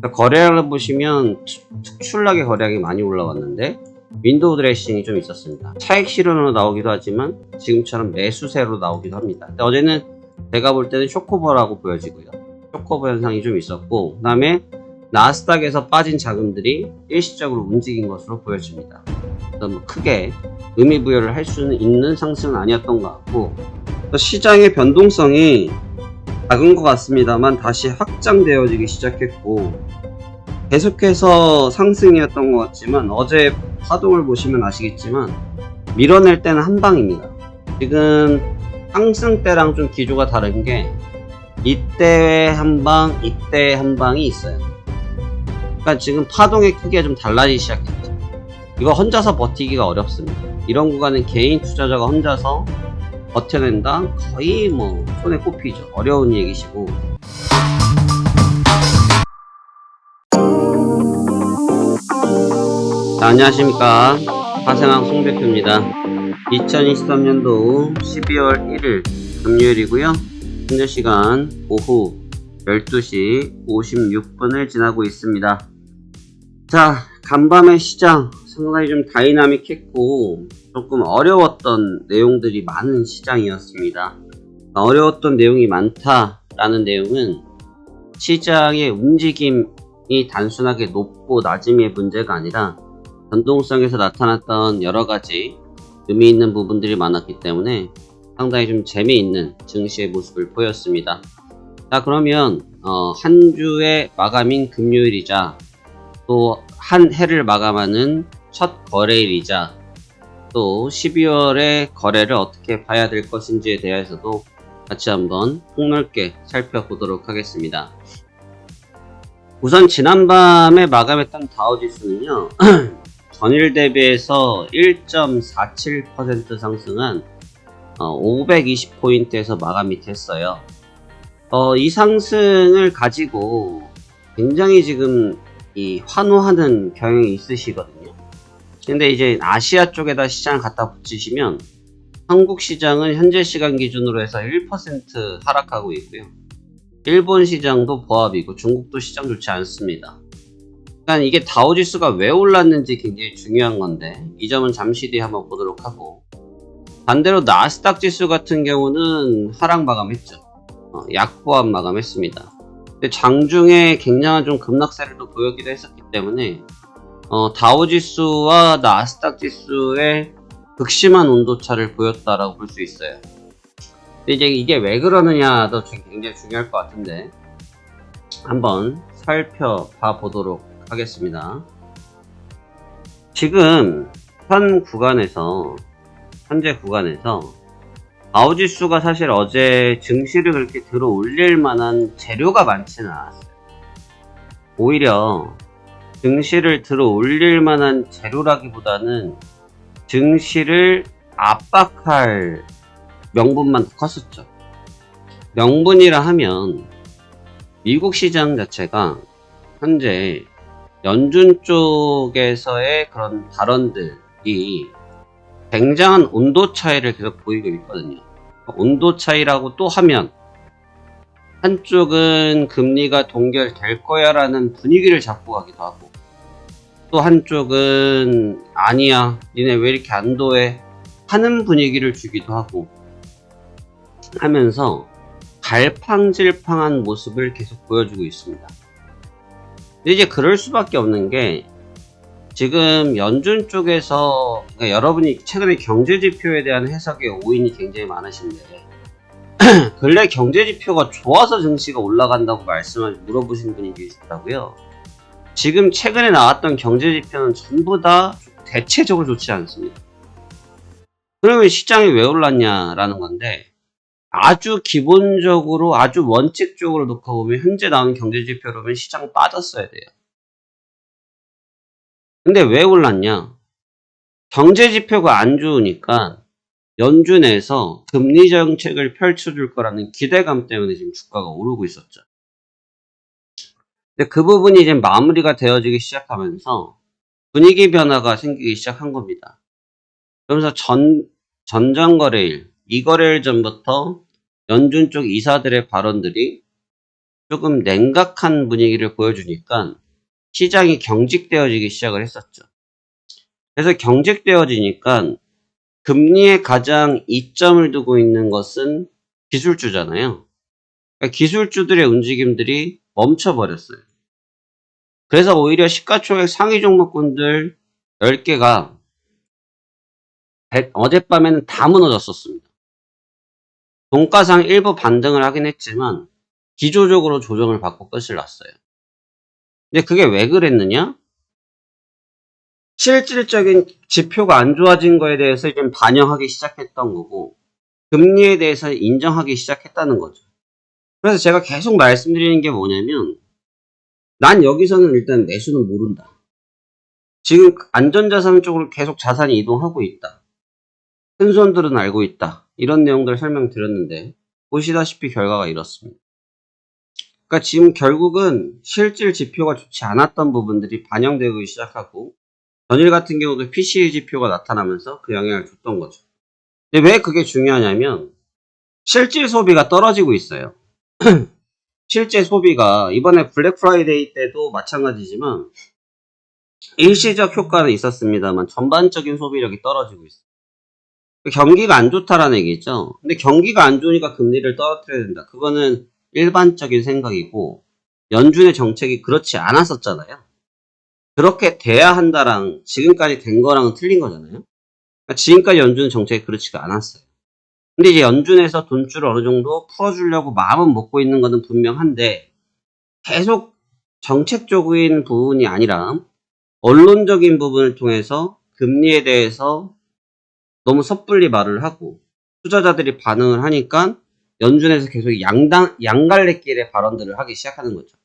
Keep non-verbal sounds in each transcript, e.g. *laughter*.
거래량을 보시면 특- 특출나게 거래량이 많이 올라왔는데 윈도우 드레싱이 좀 있었습니다. 차익 실현으로 나오기도 하지만 지금처럼 매수세로 나오기도 합니다. 근데 어제는 제가 볼 때는 쇼코버라고 보여지고요. 쇼코버 현상이 좀 있었고 그 다음에 나스닥에서 빠진 자금들이 일시적으로 움직인 것으로 보여집니다. 그래서 뭐 크게 의미 부여를 할 수는 있는 상승은 아니었던 것 같고 또 시장의 변동성이 작은 것 같습니다만 다시 확장되어지기 시작했고 계속해서 상승이었던 것 같지만 어제 파동을 보시면 아시겠지만 밀어낼 때는 한 방입니다. 지금 상승 때랑 좀 기조가 다른 게 이때 한 방, 이때 한 방이 있어요. 그러니까 지금 파동의 크기가 좀 달라지기 시작했죠. 이거 혼자서 버티기가 어렵습니다. 이런 구간은 개인 투자자가 혼자서 버텨낸다? 거의 뭐 손에 꼽히죠. 어려운 얘기시고. 자, 안녕하십니까. 화생왕 송대표입니다. 2023년도 12월 1일 금요일이고요. 현재 시간 오후 12시 56분을 지나고 있습니다. 자, 간밤의 시장 상당히 좀 다이나믹했고 조금 어려웠던 내용들이 많은 시장이었습니다. 어려웠던 내용이 많다라는 내용은 시장의 움직임이 단순하게 높고 낮음의 문제가 아니라 변동성에서 나타났던 여러 가지 의미 있는 부분들이 많았기 때문에 상당히 좀 재미있는 증시의 모습을 보였습니다. 자, 그러면 어, 한 주의 마감인 금요일이자 또 한 해를 마감하는 첫 거래일이자 또 12월의 거래를 어떻게 봐야 될 것인지에 대해서도 같이 한번 폭넓게 살펴보도록 하겠습니다. 우선 지난밤에 마감했던 다우지수는요. *clears throat* 전일 대비해서 1.47% 상승한 520포인트에서 마감이 됐어요. 어, 이 상승을 가지고 굉장히 지금 이 환호하는 경향이 있으시거든요. 근데 이제 아시아 쪽에다 시장을 갖다 붙이시면 한국 시장은 현재 시간 기준으로 해서 1% 하락하고 있고요. 일본 시장도 보합이고 중국도 시장 좋지 않습니다. 그러니까 이게 다우 지수가 왜 올랐는지 굉장히 중요한 건데 이 점은 잠시 뒤에 한번 보도록 하고 반대로 나스닥 지수 같은 경우는 하락 마감했죠. 어, 약보합 마감했습니다. 근데 장중에 굉장한 좀 급락세를 또 보였기도 했었기 때문에 어, 다우 지수와 나스닥 지수의 극심한 온도차를 보였다라고 볼 수 있어요. 근데 이제 이게 왜 그러느냐도 굉장히 중요할 것 같은데 한번 살펴봐 보도록 하겠습니다. 지금 현 구간에서 현재 구간에서 아우지수가 사실 어제 증시를 그렇게 들어 올릴 만한 재료가 많지는 않았어요. 오히려 증시를 들어 올릴 만한 재료라기보다는 증시를 압박할 명분만 더 컸었죠. 명분이라 하면 미국 시장 자체가 현재 연준 쪽에서의 그런 발언들이 굉장한 온도 차이를 계속 보이고 있거든요. 온도 차이라고 또 하면 한쪽은 금리가 동결될 거야라는 분위기를 잡고 가기도 하고 또 한쪽은 아니야 니네 왜 이렇게 안도해 하는 분위기를 주기도 하고 하면서 갈팡질팡한 모습을 계속 보여주고 있습니다. 이제 그럴 수밖에 없는 게 지금 연준 쪽에서 그러니까 여러분이 최근에 경제 지표에 대한 해석에 오인이 굉장히 많으신데 *clears throat* 근래 경제 지표가 좋아서 증시가 올라간다고 말씀을 물어보신 분이 계시더라고요. 지금 최근에 나왔던 경제 지표는 전부 다 대체적으로 좋지 않습니다. 그러면 시장이 왜 올랐냐라는 건데 아주 기본적으로 아주 원칙적으로 놓고 보면 현재 나오는 경제 지표로 보면 시장 빠졌어야 돼요. 근데 왜 올랐냐? 경제 지표가 안 좋으니까 연준에서 금리 정책을 펼쳐줄 거라는 기대감 때문에 지금 주가가 오르고 있었죠. 근데 그 부분이 이제 마무리가 되어지기 시작하면서 분위기 변화가 생기기 시작한 겁니다. 그러면서 전, 전장거래일, 이거래일 전부터 연준 쪽 이사들의 발언들이 조금 냉각한 분위기를 보여주니까 시장이 경직되어지기 시작을 했었죠. 그래서 경직되어지니까 금리에 가장 이점을 두고 있는 것은 기술주잖아요. 그러니까 기술주들의 움직임들이 멈춰버렸어요. 그래서 오히려 시가총액 상위 종목군들 10개가 어젯밤에는 다 무너졌었습니다. 종가상 일부 반등을 하긴 했지만 기조적으로 조정을 받고 끝을 났어요. 근데 그게 왜 그랬느냐? 실질적인 지표가 안 좋아진 거에 대해서 이제 반영하기 시작했던 거고 금리에 대해서 인정하기 시작했다는 거죠. 그래서 제가 계속 말씀드리는 게 뭐냐면 난 여기서는 일단 매수는 모른다. 지금 안전자산 쪽으로 계속 자산이 이동하고 있다. 큰 손들은 알고 있다. 이런 내용들을 설명드렸는데 보시다시피 결과가 이렇습니다. 그러니까 지금 결국은 실질 지표가 좋지 않았던 부분들이 반영되기 시작하고 전일 같은 경우도 PCE 지표가 나타나면서 그 영향을 줬던 거죠. 근데 왜 그게 중요하냐면 실질 소비가 떨어지고 있어요. *clears throat* 실제 소비가 이번에 블랙 프라이데이 때도 마찬가지지만 일시적 효과는 있었습니다만 전반적인 소비력이 떨어지고 있어요. 경기가 안 좋다라는 얘기죠. 근데 경기가 안 좋으니까 금리를 떨어뜨려야 된다. 그거는 일반적인 생각이고 연준의 정책이 그렇지 않았었잖아요. 그렇게 돼야 한다랑 지금까지 된 거랑은 틀린 거잖아요. 그러니까 지금까지 연준의 정책이 그렇지가 않았어요. 근데 이제 연준에서 돈줄을 어느 정도 풀어주려고 마음은 먹고 있는 거는 분명한데 계속 정책적인 부분이 아니라 언론적인 부분을 통해서 금리에 대해서 너무 섣불리 말을 하고 투자자들이 반응을 하니까 연준에서 계속 양당, 양갈래길의 발언들을 하기 시작하는 거죠.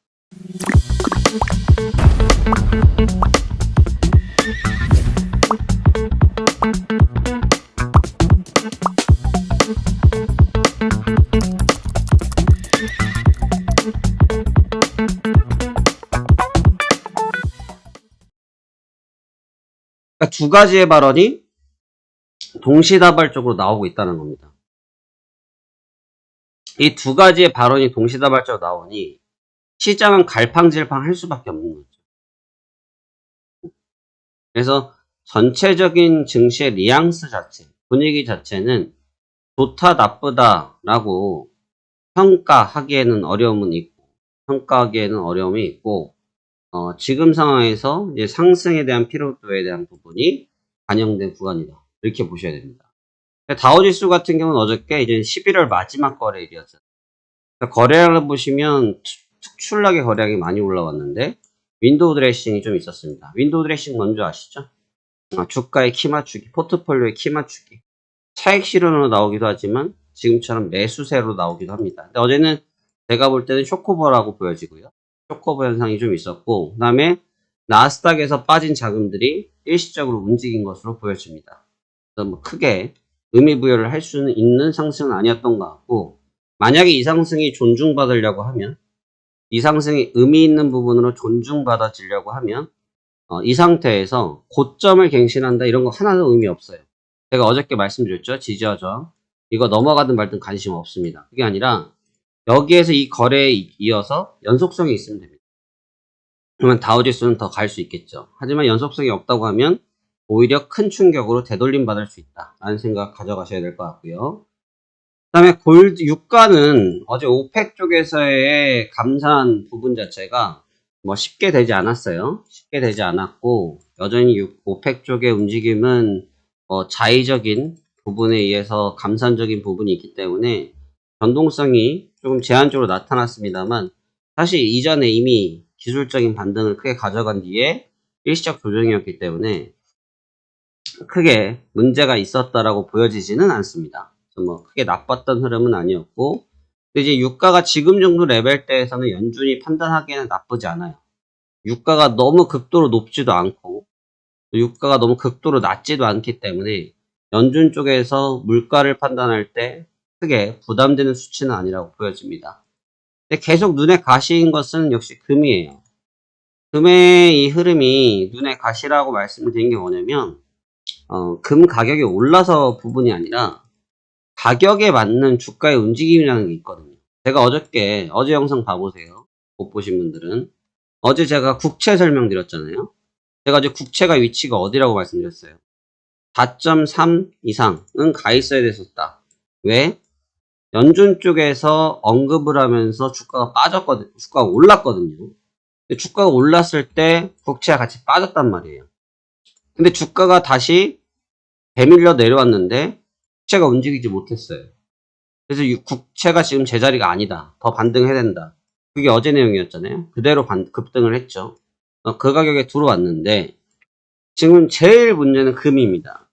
그러니까 두 가지의 발언이 동시다발적으로 나오고 있다는 겁니다. 이 두 가지의 발언이 동시다발적으로 나오니 시장은 갈팡질팡 할 수밖에 없는 거죠. 그래서 전체적인 증시의 리앙스 자체, 분위기 자체는 좋다, 나쁘다라고 평가하기에는 어려움은 있고, 평가하기에는 어려움이 있고, 어, 지금 상황에서 이제 상승에 대한 피로도에 대한 부분이 반영된 구간이다. 이렇게 보셔야 됩니다. 다우지수 같은 경우는 어저께 이제 11월 마지막 거래일이었어요. 거래량을 보시면 특출나게 거래량이 많이 올라왔는데 윈도우 드레싱이 좀 있었습니다. 윈도우 드레싱 뭔지 아시죠? 아, 주가의 키 맞추기, 포트폴리오의 키 맞추기. 차익 실현으로 나오기도 하지만 지금처럼 매수세로 나오기도 합니다. 근데 어제는 제가 볼 때는 쇼코버라고 보여지고요. 쇼커버 현상이 좀 있었고 그 다음에 나스닥에서 빠진 자금들이 일시적으로 움직인 것으로 보여집니다. 그래서 뭐 크게 의미 부여를 할 수는 있는 상승은 아니었던 것 같고 만약에 이 상승이 존중받으려고 하면 이 상승이 의미 있는 부분으로 존중받아지려고 하면 어, 이 상태에서 고점을 갱신한다 이런 거 하나도 의미 없어요. 제가 어저께 말씀드렸죠. 저항. 이거 넘어가든 말든 관심 없습니다. 그게 아니라 여기에서 이 거래에 이어서 연속성이 있으면 됩니다. 그러면 다우지수는 더 갈 수 있겠죠. 하지만 연속성이 없다고 하면 오히려 큰 충격으로 되돌림 받을 수 있다. 라는 생각 가져가셔야 될 것 같고요. 그 다음에 골드, 유가는 어제 오펙 쪽에서의 감산 부분 자체가 뭐 쉽게 되지 않았어요. 쉽게 되지 않았고, 여전히 오펙 쪽의 움직임은 어, 자의적인 부분에 의해서 감산적인 부분이 있기 때문에 변동성이 조금 제한적으로 나타났습니다만 사실 이전에 이미 기술적인 반등을 크게 가져간 뒤에 일시적 조정이었기 때문에 크게 문제가 있었다라고 보여지지는 않습니다. 뭐 크게 나빴던 흐름은 아니었고 이제 유가가 지금 정도 레벨대에서는 연준이 판단하기에는 나쁘지 않아요. 유가가 너무 극도로 높지도 않고 유가가 너무 극도로 낮지도 않기 때문에 연준 쪽에서 물가를 판단할 때 크게 부담되는 수치는 아니라고 보여집니다. 근데 계속 눈에 가시인 것은 역시 금이에요. 금의 이 흐름이 눈에 가시라고 말씀을 드린 게 뭐냐면 어, 금 가격이 올라서 부분이 아니라 가격에 맞는 주가의 움직임이라는 게 있거든요. 제가 어저께 어제 영상 봐보세요. 못 보신 분들은 어제 제가 국채 설명드렸잖아요. 제가 어제 국채가 위치가 어디라고 말씀드렸어요. 4.3 이상은 가 있어야 됐었다. 왜? 연준 쪽에서 언급을 하면서 주가가 빠졌거든, 주가가 올랐거든요. 주가가 올랐을 때 국채가 같이 빠졌단 말이에요. 근데 주가가 다시 배밀려 내려왔는데 국채가 움직이지 못했어요. 그래서 이 국채가 지금 제자리가 아니다. 더 반등해야 된다. 그게 어제 내용이었잖아요. 그대로 반- 급등을 했죠. 어, 그 가격에 들어왔는데 지금 제일 문제는 금입니다.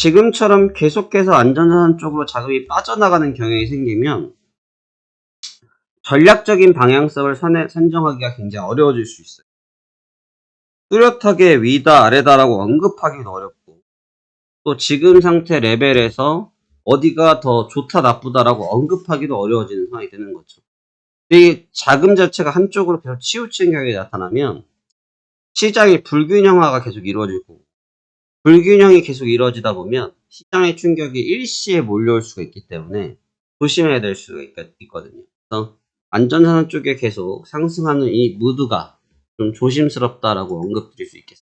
지금처럼 계속해서 안전자산 쪽으로 자금이 빠져나가는 경향이 생기면 전략적인 방향성을 선정하기가 굉장히 어려워질 수 있어요. 뚜렷하게 위다 아래다라고 언급하기도 어렵고 또 지금 상태 레벨에서 어디가 더 좋다 나쁘다라고 언급하기도 어려워지는 상황이 되는 거죠. 이 자금 자체가 한쪽으로 계속 치우치는 경향이 나타나면 시장의 불균형화가 계속 이루어지고 불균형이 계속 이루어지다 보면 시장의 충격이 일시에 몰려올 수가 있기 때문에 조심해야 될 수가 있, 있거든요. 그래서 안전자산 쪽에 계속 상승하는 이 무드가 좀 조심스럽다라고 언급드릴 수 있겠습니다.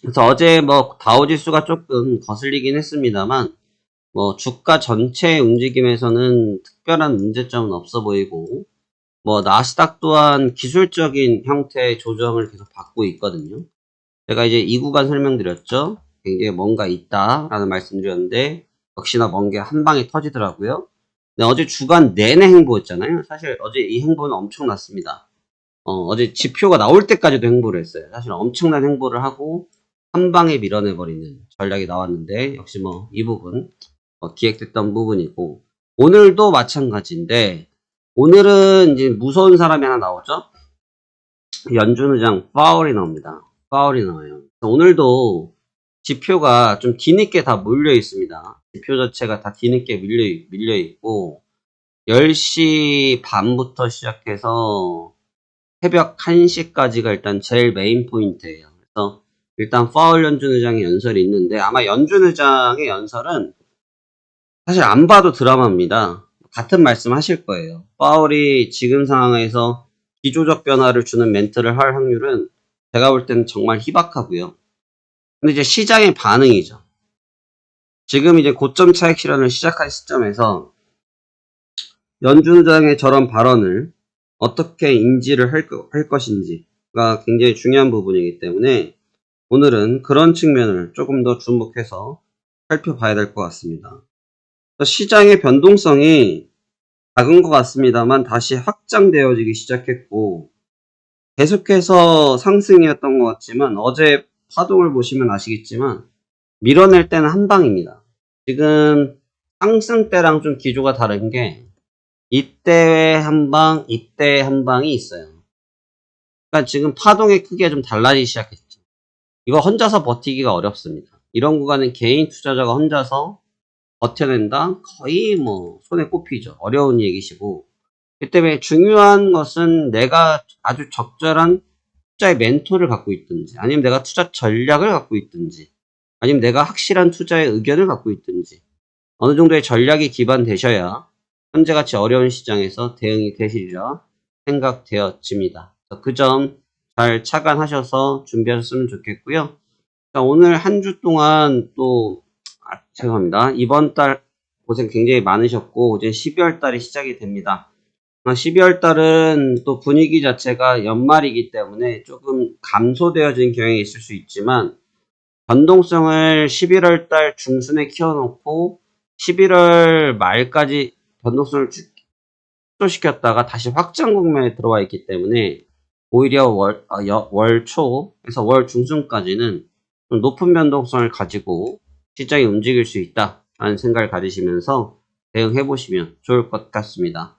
그래서 어제 뭐 다우지수가 조금 거슬리긴 했습니다만 뭐 주가 전체 움직임에서는 특별한 문제점은 없어 보이고 뭐 나스닥 또한 기술적인 형태의 조정을 계속 받고 있거든요. 제가 이제 이 구간 설명드렸죠. 굉장히 뭔가 있다라는 말씀드렸는데 역시나 먼 게 한 방에 터지더라고요. 근데 어제 주간 내내 행보였잖아요. 사실 어제 이 행보는 엄청났습니다. 어, 제 지표가 나올 때까지도 행보를 했어요. 사실 엄청난 행보를 하고 한 방에 밀어내버리는 전략이 나왔는데 역시 뭐 이 부분 어, 기획됐던 부분이고 오늘도 마찬가지인데 오늘은 이제 무서운 사람이 하나 나오죠. 연준 의장 파월이 나옵니다. 파월이 나와요. 오늘도 지표가 좀 뒤늦게 다 몰려 있습니다. 지표 자체가 다 뒤늦게 밀려, 밀려 있고 10시 반부터 시작해서 새벽 1시까지가 일단 제일 메인 포인트예요. 그래서 일단 파월 연준 의장의 연설이 있는데 아마 연준 의장의 연설은 사실 안 봐도 드라마입니다. 같은 말씀 하실 거예요. 파월이 지금 상황에서 기조적 변화를 주는 멘트를 할 확률은 제가 볼 때는 정말 희박하고요. 근데 이제 시장의 반응이죠. 지금 이제 고점 차익 실현을 시작한 시점에서 연준 의장의 저런 발언을 어떻게 인지를 할, 거- 할 것인지가 굉장히 중요한 부분이기 때문에 오늘은 그런 측면을 조금 더 주목해서 살펴봐야 될 것 같습니다. 시장의 변동성이 작은 것 같습니다만 다시 확장되어지기 시작했고 계속해서 상승이었던 것 같지만 어제 파동을 보시면 아시겠지만 밀어낼 때는 한 방입니다. 지금 상승 때랑 좀 기조가 다른 게 이때 한 방, 이때 한 방이 있어요. 그러니까 지금 파동의 크기가 좀 달라지기 시작했죠. 이거 혼자서 버티기가 어렵습니다. 이런 구간은 개인 투자자가 혼자서 버텨낸다? 거의 뭐 손에 꼽히죠. 어려운 얘기시고. 그 때문에 중요한 것은 내가 아주 적절한 투자의 멘토를 갖고 있든지, 아니면 내가 투자 전략을 갖고 있든지, 아니면 내가 확실한 투자의 의견을 갖고 있든지, 어느 정도의 전략이 기반되셔야 현재같이 어려운 시장에서 대응이 되시리라 생각되어집니다. 그 점 잘 착안하셔서 준비하셨으면 좋겠고요. 자, 오늘 한 주 동안 또 아, 죄송합니다. 이번 달 고생 굉장히 많으셨고 이제 12월 달이 시작이 됩니다. 12월 달은 또 분위기 자체가 연말이기 때문에 조금 감소되어진 경향이 있을 수 있지만 변동성을 11월 달 중순에 키워놓고 11월 말까지 변동성을 축소시켰다가 다시 확장 국면에 들어와 있기 때문에 오히려 월, 아, 여- 월 초에서 월 중순까지는 좀 높은 변동성을 가지고 시장이 움직일 수 있다라는 생각을 가지시면서 대응해 보시면 좋을 것 같습니다.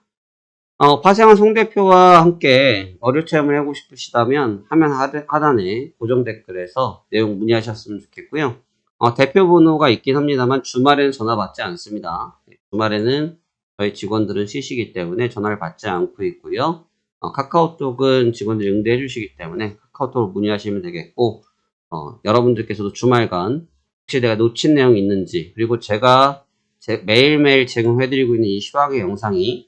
어, 파생한 송 대표와 함께 어류 체험을 하고 싶으시다면 화면 하단- 하단에 고정 댓글에서 내용 문의하셨으면 좋겠고요. 어, 대표 번호가 있긴 합니다만 주말에는 전화 받지 않습니다. 네, 주말에는 저희 직원들은 쉬시기 때문에 전화를 받지 않고 있고요. 어, 카카오톡은 직원들이 응대해 주시기 때문에 카카오톡으로 문의하시면 되겠고 어, 여러분들께서도 주말간 혹시 내가 놓친 내용이 있는지 그리고 제가 제- 매일매일 제공해드리고 있는 이 시황의 영상이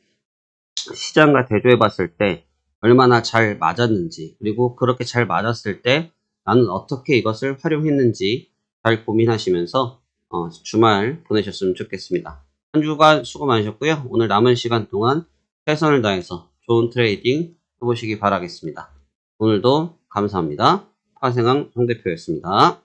시장과 대조해 봤을 때 얼마나 잘 맞았는지 그리고 그렇게 잘 맞았을 때 나는 어떻게 이것을 활용했는지 잘 고민하시면서 어, 주말 보내셨으면 좋겠습니다. 한 주간 수고 많으셨고요. 오늘 남은 시간 동안 최선을 다해서 좋은 트레이딩 해보시기 바라겠습니다. 오늘도 감사합니다. 화생왕 송대표였습니다.